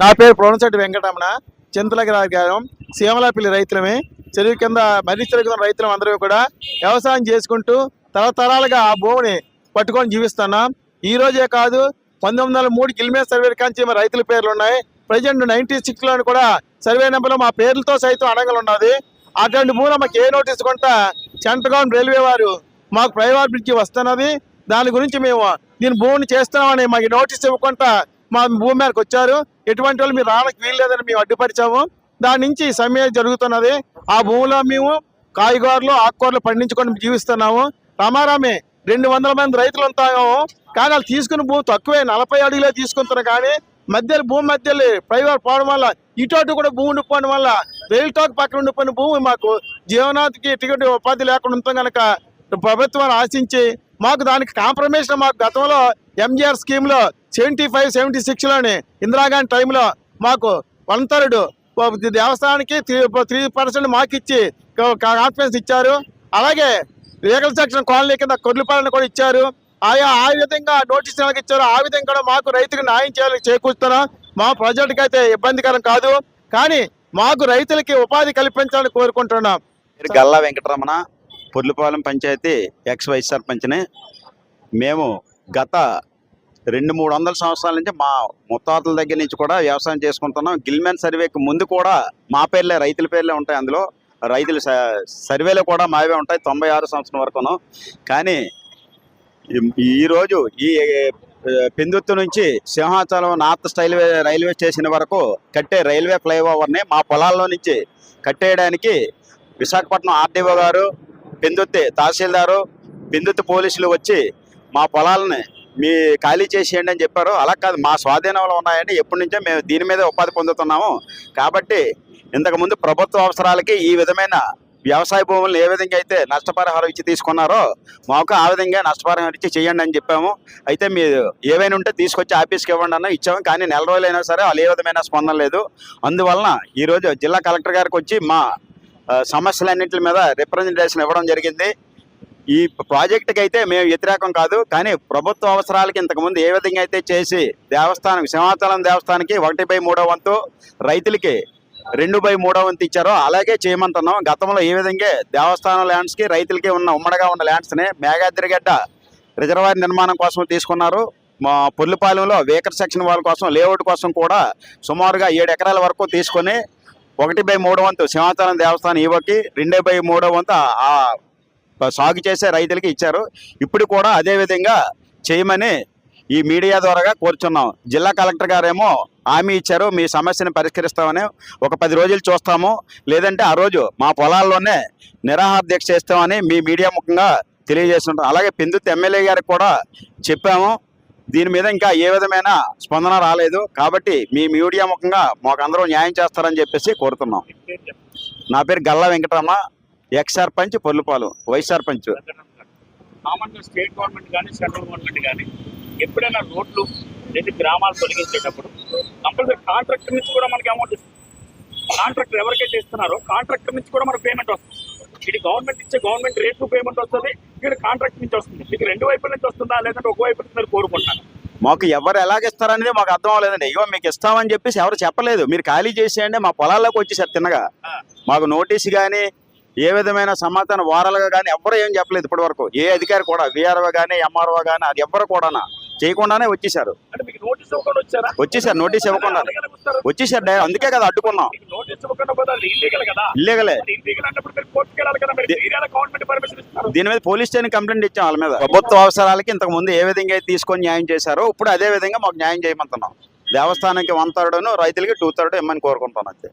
నా పేరు ప్రొనసెట్టి వెంకటరమణ. చింతలగిరి గ్రామం సీమలాపల్లి రైతులమే. చెరువు కింద మర్రి చెరువు కింద రైతులం అందరూ కూడా వ్యవసాయం చేసుకుంటూ తరతరాలుగా ఆ భూమిని పట్టుకొని జీవిస్తున్నాం. ఈ రోజే కాదు పంతొమ్మిది వందల మూడు కిలోమీటర్ సర్వే కాంచి మా రైతుల పేర్లు ఉన్నాయి. ప్రజెంట్ నైన్టీ సిక్స్లో కూడా సర్వే నెంబర్లో మా పేర్లతో సైతం అడగలు ఉన్నది. అటువంటి భూమిలో మాకు ఏ నోటీస్ కొంటా సెంట్రల్ రైల్వే వారు మాకు ప్రైవేట్ బ్రిడ్జి వస్తున్నది. దాని గురించి మేము దీని భూమిని చేస్తున్నామని మాకు నోటీస్ ఇవ్వకుండా మా భూమి మీదకి వచ్చారు. ఎటువంటి వాళ్ళు మీరు రావడానికి వీల్లేదని మేము అడ్డుపరిచాము. దాని నుంచి సమ్మె జరుగుతున్నది. ఆ భూమిలో మేము కాయగూరలు ఆకుకూరలు పండించుకొని జీవిస్తున్నాము. రామారామే రెండు వందల మంది రైతులు ఉంటాము. కానీ వాళ్ళు తీసుకున్న భూమి తక్కువే నలభై అడుగులే తీసుకుంటున్నారు. కానీ మధ్యలో భూమి మధ్యలో ప్రైవేట్ పోవడం వల్ల ఇటు అటు కూడా భూమి ఉండిపోవడం వల్ల రైలు టాక్ పక్కన ఉండిపోయిన భూమి మాకు జీవనానికి టికెట్ ఉపాధి లేకుండా ఉంటాం కనుక ప్రభుత్వాన్ని ఆశించి మాకు దానికి కాంప్రమైజ్ మాకు గతంలో ఎంజీఆర్ స్కీమ్లో సెవెంటీ ఫైవ్ సెవెంటీ సిక్స్లోనే ఇందిరాగాంధీ టైంలో మాకు వన్ థర్డ్ దేవస్థానానికి త్రీ త్రీ పర్సెంట్ మాకు ఇచ్చి కాన్ఫిడెన్స్ ఇచ్చారు. అలాగే లీగల్ సెక్షన్ కాలనీ కింద కొడ్లపాలన కూడా ఇచ్చారు. ఆయా ఆ విధంగా నోటీస్ నెలకు ఇచ్చారు ఆ విధంగా కూడా మాకు రైతుకు న్యాయం చేయాలని చేకూరుతున్నాం మా ప్రాజెక్టుకి అయితే ఇబ్బందికరం కాదు. కానీ మాకు రైతులకి ఉపాధి కల్పించాలని కోరుకుంటున్నాం. గల్లా వెంకటరమణ పొర్లుపాలెం పంచాయతీ ఎక్స్ వైస్ సర్పంచ్ని మేము గత రెండు మూడు వందల సంవత్సరాల నుంచి మా ముత్తాతల దగ్గర నుంచి కూడా వ్యవసాయం చేసుకుంటున్నాం. గిల్మెన్ సర్వేకి ముందు కూడా మా పేర్లే రైతుల పేర్లే ఉంటాయి అందులో. రైతుల సర్వేలు సర్వేలో కూడా మావే ఉంటాయి తొంభై ఆరు సంవత్సరం వరకును. కానీ ఈ- ఈరోజు ఈ పెందుత్తు నుంచి సింహాచలం నార్త్ స్టైల్వే రైల్వే స్టేషన్ వరకు కట్టే రైల్వే ఫ్లైఓవర్ని మా పొలాల్లో నుంచి కట్టేయడానికి విశాఖపట్నం ఆర్డీఓ గారు పెందుత్తి తహసీల్దారు పెందుత్తి పోలీసులు వచ్చి మా పొలాలని మీ ఖాళీ చేసేయండి అని చెప్పారు. అలా కాదు మా స్వాధీనంలో ఉన్నాయండి. ఎప్పటి నుంచో మేము దీని మీద ఉపాధి పొందుతున్నాము. కాబట్టి ఇంతకుముందు ప్రభుత్వ అవసరాలకి ఈ విధమైన వ్యవసాయ భూములను ఏ విధంగా అయితే నష్టపరిహారం ఇచ్చి తీసుకున్నారో మాకు ఆ విధంగా నష్టపరిహారం ఇచ్చి చేయండి అని చెప్పాము. అయితే మీరు ఏవైనా ఉంటే తీసుకొచ్చి ఆఫీస్కి ఇవ్వండి అన్న ఇచ్చాము. కానీ నెల రోజులైనా సరే వాళ్ళు ఏ విధమైన స్పందన లేదు. అందువలన ఈరోజు జిల్లా కలెక్టర్ గారికి వచ్చి మా సమస్యలన్నింటి మీద రిప్రజెంటేషన్ ఇవ్వడం జరిగింది. ఈ ప్రాజెక్టుకి అయితే మేము వ్యతిరేకం కాదు కానీ ప్రభుత్వ అవసరాలకి ఇంతకుముందు ఏ విధంగా అయితే చేసి దేవస్థానం సింహాచలం దేవస్థానానికి ఒకటి బై మూడో వంతు రైతులకి రెండు బై మూడో వంతు ఇచ్చారో అలాగే చేయమంటున్నాం. గతంలో ఏ విధంగా దేవస్థానం ల్యాండ్స్కి రైతులకి ఉన్న ఉమ్మడిగా ఉన్న ల్యాండ్స్ని మేఘాద్రిగడ్డ రిజర్వాయర్ నిర్మాణం కోసం తీసుకున్నారు. మా పొల్లిపాలెంలో వేకర్ సెక్షన్ వాళ్ళ కోసం లేఅవుట్ కోసం కూడా సుమారుగా ఏడు ఎకరాల వరకు తీసుకొని ఒకటి బై మూడో వంతు సింహాచలం దేవస్థానం ఇవ్వకి రెండే బై మూడో వంతు ఆ సాగు చేసే రైతులకి ఇచ్చారు. ఇప్పుడు కూడా అదే విధంగా చేయమని ఈ మీడియా ద్వారాగా కోరుచున్నాం. జిల్లా కలెక్టర్ గారేమో హామీ ఇచ్చారు. మీ సమస్యను పరిష్కరిస్తామని ఒక పది రోజులు చూస్తాము. లేదంటే ఆ రోజు మా పొలాల్లోనే నిరాహార దీక్ష చేస్తామని మీ మీడియా ముఖంగా తెలియజేస్తుంటాం. అలాగే పెందుతు ఎమ్మెల్యే గారికి కూడా చెప్పాము. దీని మీద ఇంకా ఏ విధమైన స్పందన రాలేదు. కాబట్టి మీ మీడియా ముఖంగా మాకు అందరూ న్యాయం చేస్తారని చెప్పేసి కోరుతున్నాం. నా పేరు గల్లా వెంకటరమ్మ ఎక్స్ సర్పంచ్ పొల్లుపాలు వైస్ సర్పంచ్. కామన్గా స్టేట్ గవర్నమెంట్ కానీ సెంట్రల్ గవర్నమెంట్ కానీ ఎప్పుడైనా రోడ్లు లేదా గ్రామాలు తొలగించేటప్పుడు కంపల్సరీ కాంట్రాక్టర్ నుంచి కూడా మనకి అమౌంట్ ఇస్తుంది కాంట్రాక్టర్ ఎవరికైతే ఇస్తున్నారో కాంట్రాక్టర్ నుంచి కూడా మనకు పేమెంట్ వస్తుంది. ఇది గవర్నమెంట్ ఇచ్చే గవర్నమెంట్ రేట్ పేమెంట్ వస్తుంది ఇక్కడ కాంట్రాక్ట్ నుంచి వస్తుంది. మీకు రెండు వైపుల నుంచి వస్తుందా లేదంటే ఒక వైపు నుంచి కోరుకుంటున్నాను మాకు ఎవరు ఎలాగ ఇస్తారనేది మాకు అర్థం అవ్వలేదండి. ఇగో మీకు ఇస్తామని చెప్పేసి ఎవరు చెప్పలేదు. మీరు ఖాళీ చేసేయండి మా పొలాల్లోకి వచ్చేసారు తిన్నగా మాకు నోటీస్ కానీ ఏ విధమైన సమాధానం వారాలుగా కానీ ఎవరు ఏం చెప్పలేదు ఇప్పటి వరకు ఏ అధికారి కూడా విఆర్ఓ కానీ ఎంఆర్ఓ కానీ అది ఎవరు కూడా చేయకుండానే వచ్చేసారు అంటే మీకు నోటీస్ ఇవ్వకుండా వచ్చారా? వచ్చేసారు నోటీస్ ఇవ్వకుండా. వచ్చేసారు అందుకే కదా అడ్డుకున్నాం. మీకు నోటీస్ ఇవ్వకుండా పోతే అది ఇల్లీగల్ దీని మీద పోలీస్ స్టేషన్ కంప్లైంట్ ఇచ్చాం వాళ్ళ మీద. ప్రభుత్వ అవసరాలకి ఇంతకు ముందు ఏ విధంగా అయితే తీసుకొని న్యాయం చేశారో ఇప్పుడు అదే విధంగా మాకు న్యాయం చేయమంటున్నాం. దేవస్థానానికి వన్ థర్డ్ రైతులకి టూ థర్డ్ ఇమ్మని కోరుకుంటాను అంతే.